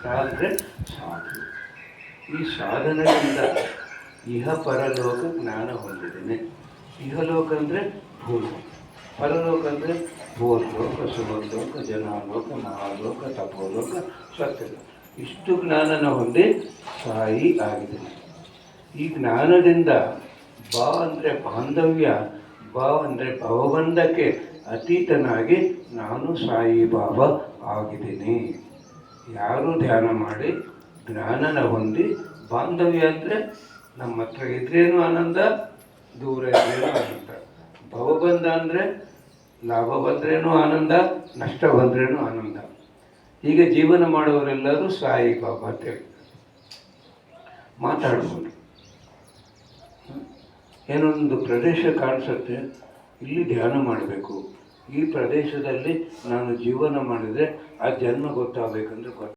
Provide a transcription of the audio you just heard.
ಸಾ ಸಾಧನೆ. ಈ ಸಾಧನೆಯಿಂದ ಇಹ ಪರಲೋಕ ಜ್ಞಾನ ಹೊಂದಿದ್ದೇನೆ. ಇಹಲೋಕ ಅಂದರೆ ಭೂಲೋಕ. ಪರಲೋಕ ಅಂದರೆ ಭೂಲೋಕ ಸುಭಲೋಕ ಜನಾಲೋಕ ಮಹಾಲೋಕ ತಪೋಲೋಕ ಸತ್ಯಲೋಕ ಇಷ್ಟು ಜ್ಞಾನನ ಹೊಂದಿ ಸಾಯಿ ಆಗಿದೆ ಈ ಜ್ಞಾನದಿಂದ ಬಾ ಅಂದರೆ ಬಾಂಧವ್ಯ, ಬಾ ಅಂದರೆ ಭವಬಂಧಕ್ಕೆ ಅತೀತನಾಗಿ ನಾನು ಸಾಯಿ ಬಾಬಾ ಆಗಿದ್ದೀನಿ. ಯಾರು ಧ್ಯಾನ ಮಾಡಿ ಜ್ಞಾನನ ಹೊಂದಿ ಬಾಂಧವ್ಯ ಅಂದರೆ ನಮ್ಮ ಹತ್ರ ಇದ್ರೇನು ಆನಂದ, ದೂರ ಇದ್ರೇನು ಆನಂದ. ಭವಬಂಧ ಅಂದರೆ ಲಾಭ ಬಂದ್ರೇನು ಆನಂದ, ನಷ್ಟ ಬಂದ್ರೇನು ಆನಂದ. ಈಗ ಜೀವನ ಮಾಡುವವರೆಲ್ಲರೂ ಸಾಯಿ ಬಾಬಾ ಅಂತ ಹೇಳಿ. ಮಾತಾಡ್ಬೋದು. ಏನೊಂದು ಪ್ರದೇಶ ಕಾಣಿಸುತ್ತೆ, ಇಲ್ಲಿ ಧ್ಯಾನ ಮಾಡಬೇಕು. ಈ ಪ್ರದೇಶದಲ್ಲಿ ನಾನು ಜೀವನ ಮಾಡಿದರೆ ಆ ಜನ್ಮ ಗೊತ್ತಾಗಬೇಕಂದ್ರೆ ಗೊತ್ತ